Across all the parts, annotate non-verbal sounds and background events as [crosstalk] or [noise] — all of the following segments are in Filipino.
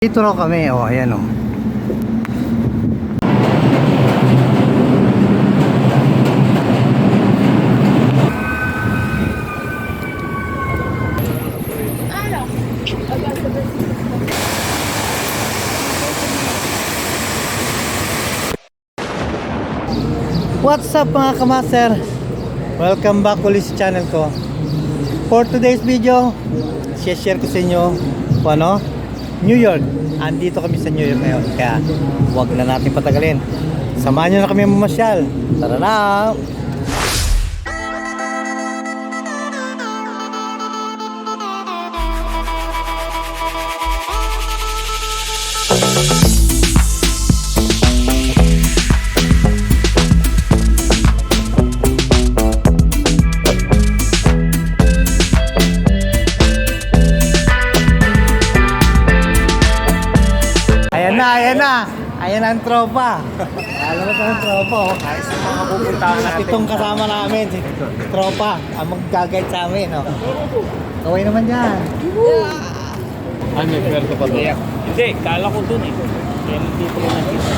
Dito raw kami, oh, ayan oh. What's up mga kamaster? Welcome back ulit sa channel ko. For today's video, share ko sa inyo kung ano, New York. Andito kami sa New York ngayon. Kaya huwag na natin patagalin. Samahan nyo na kami mamasyal. Tara na! Ang tropa. Alam mo ang tropa, oh. Ayos yung mga pupuntahan At natin. itong kasama namin, si tropa, ang mag-guide sa amin, oh. Kaway naman yan. Ano, may pwerto pa doon? Hindi, kala ko doon eh. Kaya dito ko nakita.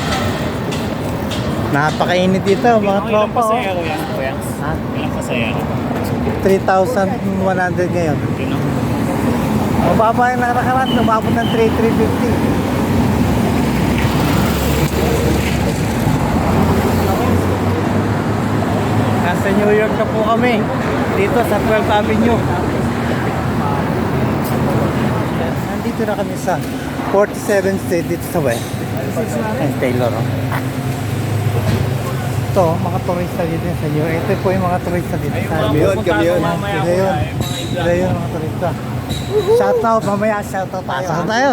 Napakainit dito, mga Ilang- Ilang tropa, oh. pasayero yan, kuya? Ha? Ilang pasayero? 3,100 ngayon. Yun ang Mababa yung nakaraan, umabot ng 3,350. Nasa New York na po kami. Dito sa 12th Avenue. Nandito na kami sa 47th Street dito sa West. And Taylor. Oh. Ito, mga turista dito sa New York. Ito po yung mga turista dito sa New York. Sila ko yun. eh, mga Sila yun mga turista. Shout out mamaya, shout out tayo. Pasok tayo.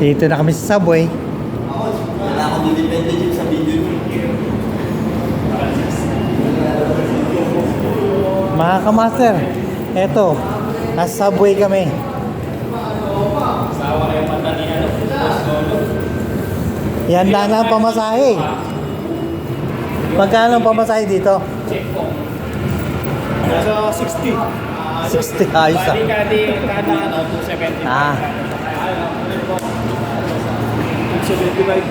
Dito na kami sa subway. Mga kamaster, eto, nasa subway kami. Yan na na ang pamasahe. Magkano ang pamasahe dito? Nasa 60. 60 ayos ah. Kadi, kadi, kada ano, 270. Ah, 275.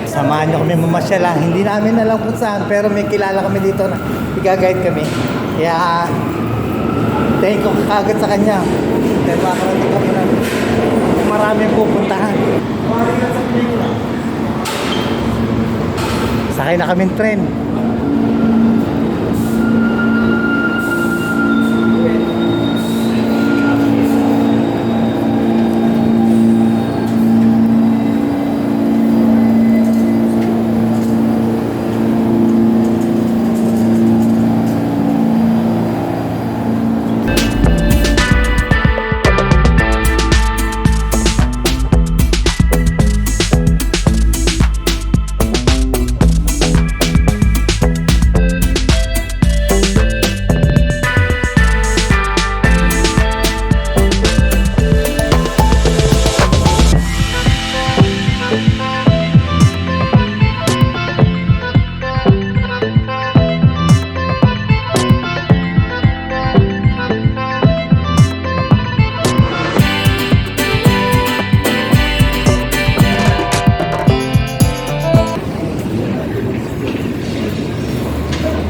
Samahan nyo kami mamasyal ah. Hindi namin alam kung saan, pero may kilala kami dito na i-guide kami. Kaya, thank you kagad sa kanya. Dahil makakarating kami na maraming pupuntahan. Sakay na kaming tren.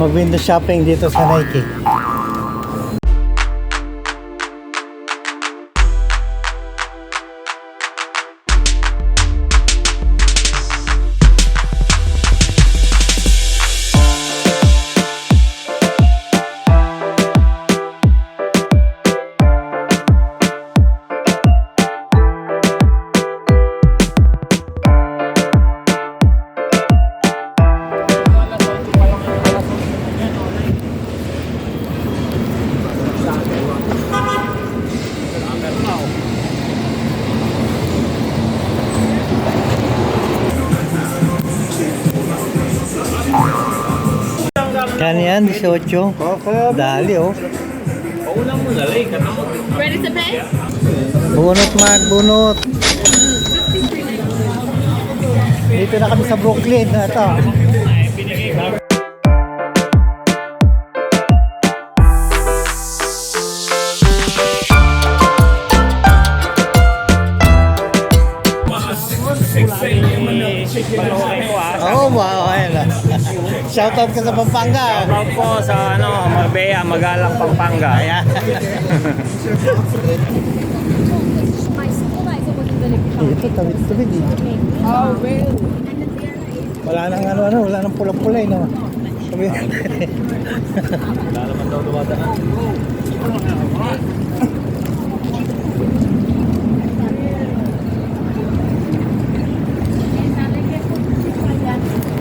Mag-window shopping dito sa Nike. 18? Dali oh. Paulang mo na lang, katamot. Ready to pay? Bunot Mark, bunot. Dito na kami sa Brooklyn. Ito. Shoutout ka sa Pampanga. Shoutout po sa ano, Marbella, Magalang, Pampanga. Ayan. Ito, tawid-tawid eh. Oh? Wala nang ano, ano, wala nang pula-pula eh, no? Wala naman daw dumadaan.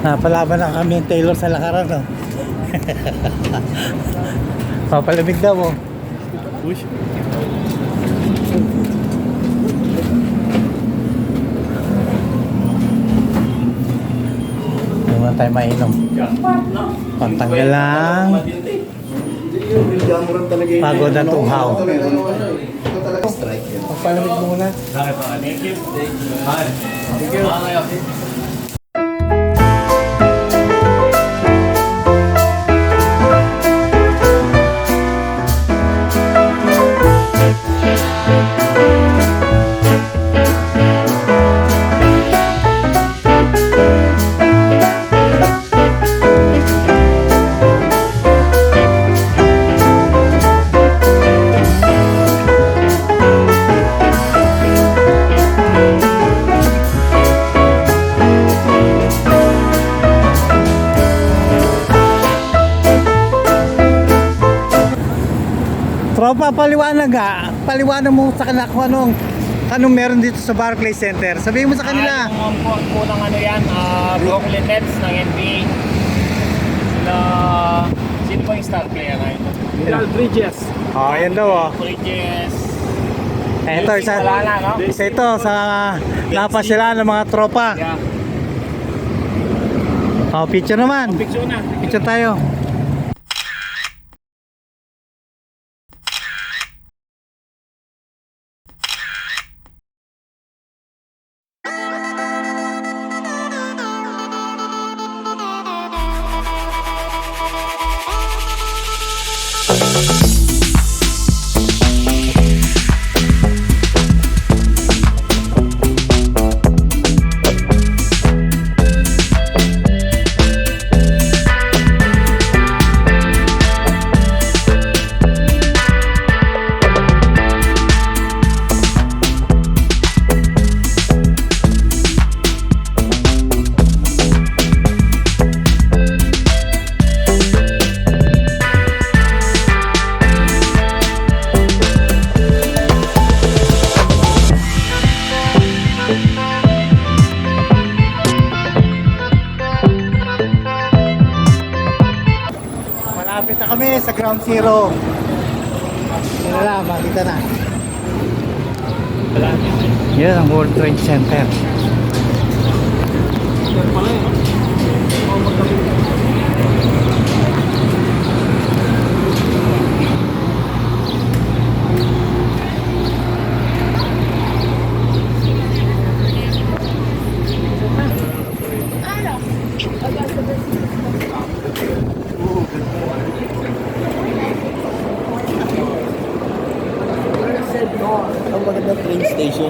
Napalaban na kami yung Taylor sa lakaran, no? [laughs] Papalamig daw, oh. Push. Mo tayo mainom. Pantanggal lang. Pagod at uhaw. Papalamig muna. Bakit pa? Thank you. Thank you. Tropa, paliwanag ha. Paliwanag mo sa kanila kung anong, anong meron dito sa Barclays Center. Sabihin mo sa kanila. Ah, yung po, po ng ano yan, ah, Brooklyn Nets ng NBA. Sila, sino pa yung star player na ito? Real Bridges. Oh, yan daw oh. Bridges. Eh, Ito, isa, Wala na, no? isa ito sa lapas sila ng mga tropa. Yeah. Oh, picture naman. Picture na. Picture tayo. Ground zero. Yun na lang, makita na. Yan ang World Trade Center. Ang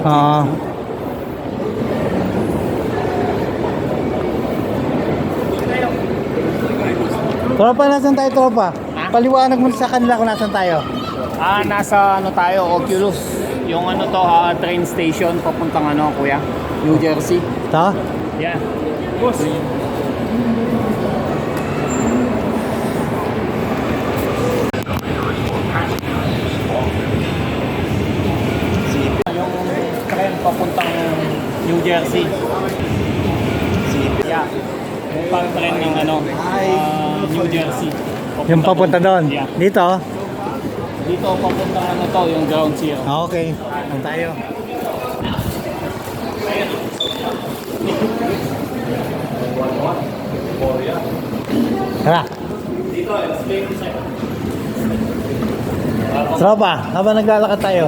Oo. Tropa, nasan tayo, tropa? Paliwanag mo sa kanila kung nasan tayo. Ah, nasa ano tayo, Oculus. Yung ano to, ah, train station papuntang ano, kuya? New Jersey. Ito? Yeah. Boss. Yung train papuntang New Jersey. Yeah. Train ng ano, ah, New Jersey. Yung papunta doon. Yeah. Dito? Dito papuntang ano to, yung ground zero. Ah, okay. Doon tayo. Tara. Tropa, habang naglalakad tayo,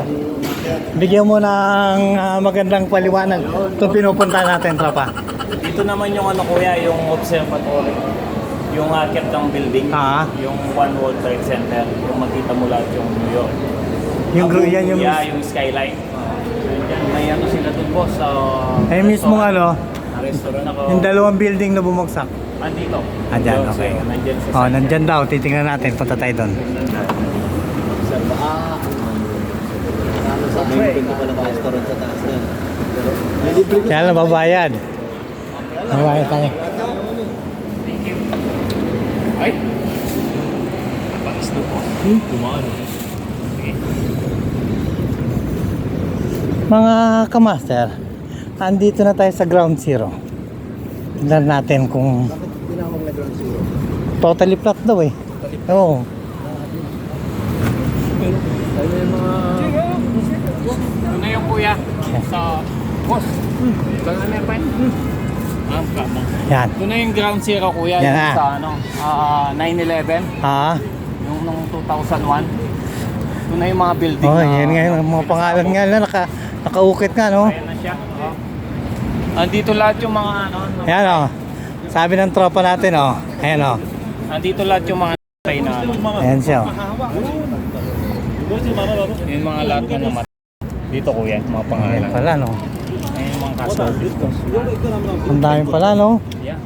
bigyan mo ng ah, magandang paliwanag itong pinupunta natin, tropa. Dito naman yung ano kuya, yung observatory. Yung akit ng building. Ah. Yung One World Trade Center. Yung makita mo lahat yung New York. Yung gru- yan yung Yeah, yung skyline. Yun yan. May ano sila dun boss. Uh, eh mismong ano, restaurant ako. Yung dalawang building na bumagsak. Andito. Andyan, Doon, okay. so, Nandyan sa Oh, nandyan daw. Titingnan natin. Punta tayo doon. Sa ah, sa may pinto pa ng restaurant sa taas ko. Kaya lang babayad. Babayad tayo. Ay! Napakis na po. Kumano. Mga kamaster, andito na tayo sa ground zero. Tignan natin kung Bakit tinawag na ground zero? totally flat daw eh. Oo. Tayo yung mga... Ito na yung kuya. Sa boss. Saan ano yung pen? Ah, kama. Yan. Ito na yung ground zero kuya. Yan yung na. sa ano, ah 9-11. Ah, Yung nung 2001. Ito na yung mga building oh, na... yan nga yung mga pangalan nga na naka, nakaukit nga no. Ayan na siya. Oh. Andito lahat yung mga ano. Ayan oh. Sabi ng tropa natin oh. Ayan oh. Andito lahat yung mga namatay na ano. Ayan siya oh. Yung mga lahat na namatay. Dito kuya, mga Ayan pangalan. pala no. Kaso. Ang dami pala no. Yeah.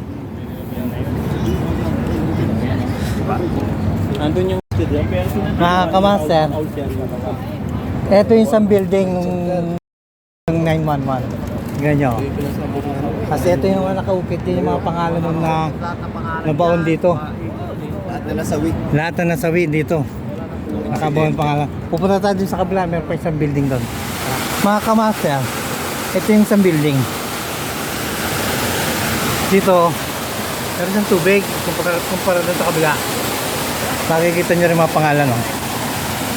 Nandun yung Mga kamaster, ito yung isang building ng 911. Ganyan oh. Kasi ito yung mga nakaukit din yung mga pangalan nun na nabaon dito. Lahat na nasa week. Lahat na nasawi dito. Nakabaon pangalan. Pupunta tayo dun sa kabila, meron pa isang building doon. Mga kamaster, ito yung isang building. Dito, meron siyang tubig kumpara, kumpara doon sa kabila. Makikita nyo rin mga pangalan. Oh.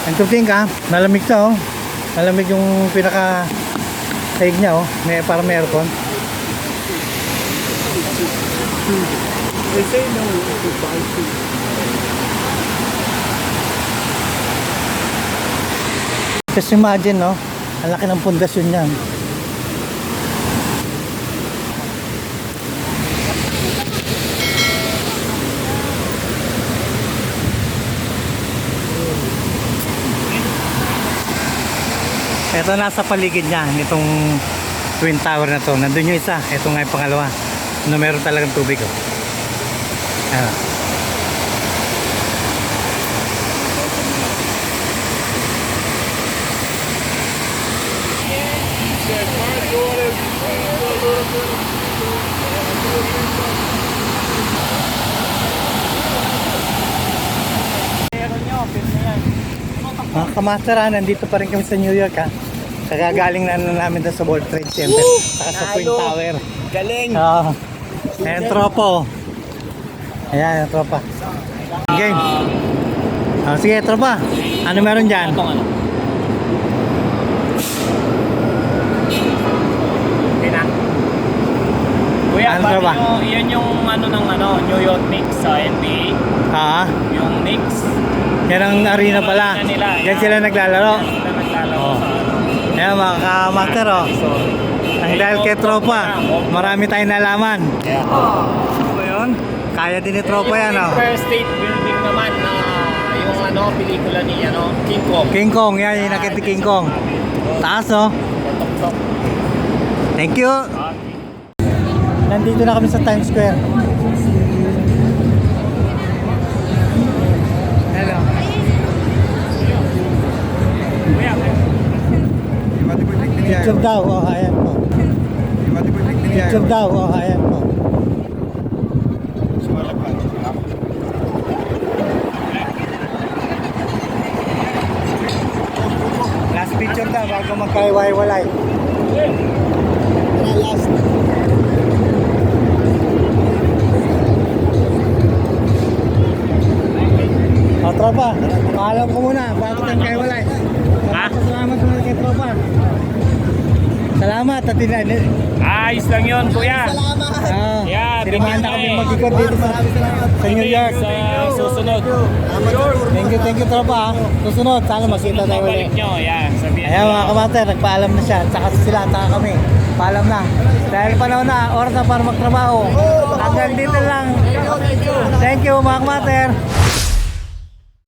And to think ah, malamig to oh. Malamig yung pinaka sahig niya oh. May, para may aircon. Just imagine, no? Ang laki ng pundasyon niyan. Ito nasa paligid niya, nitong twin tower na to. Nandun yung isa, ito nga yung pangalawa. Na meron talagang tubig. Oh. Ayan. Mga kamaster, nandito pa rin kami sa New York ha. Kagagaling na, na namin doon sa World Trade Center. Saka sa Twin Nalo! Tower. Galing! Oo. Ayan, tropa oh. Ayan, yung tropa. Game. Ah, sige, tropa. Ano meron dyan? Itong ano. Okay na. Kuya, Ano ano ba? Nyo, yan yung ano ng ano, New York Knicks sa NBA. Ha? Yung Knicks. Yan ang arena pala. Yan sila naglalaro. Yan sila naglalaro Oh. sa ano. Ayan, mga kamaster oh. Ang dahil kay tropa, marami tayong nalaman. Yeah. Ano ba yun? Kaya din ni tropa yan oh. Empire State Building naman na yung ano, pelikula ni ano, King Kong. King Kong, yan yung nakita ni King Kong. Taas oh. Thank you. Nandito na kami sa Times Square. Picture daw, oh, ayan po. Picture daw, oh, ayan po. Last picture daw bago magkaiwalay. last. O, tropa, paalam ko muna bago tayo magkaiwalay. Ha? Salamat sa mga kay tropa. Salamat at ina. Ayos lang yun, kuya. Ah, Yeah, sinamahan na kami eh. mag-ikot dito sa, sa New York. Sa susunod. Thank you, thank you tropa. ah. Susunod, sana makita tayo ulit. Babalik nyo, yeah. Sabihin Ayan mga kamater, nagpaalam na siya. Tsaka sila, tsaka kami. Paalam na. Dahil panahon na, oras na para magtrabaho. Hanggang dito lang. Thank you mga kamater.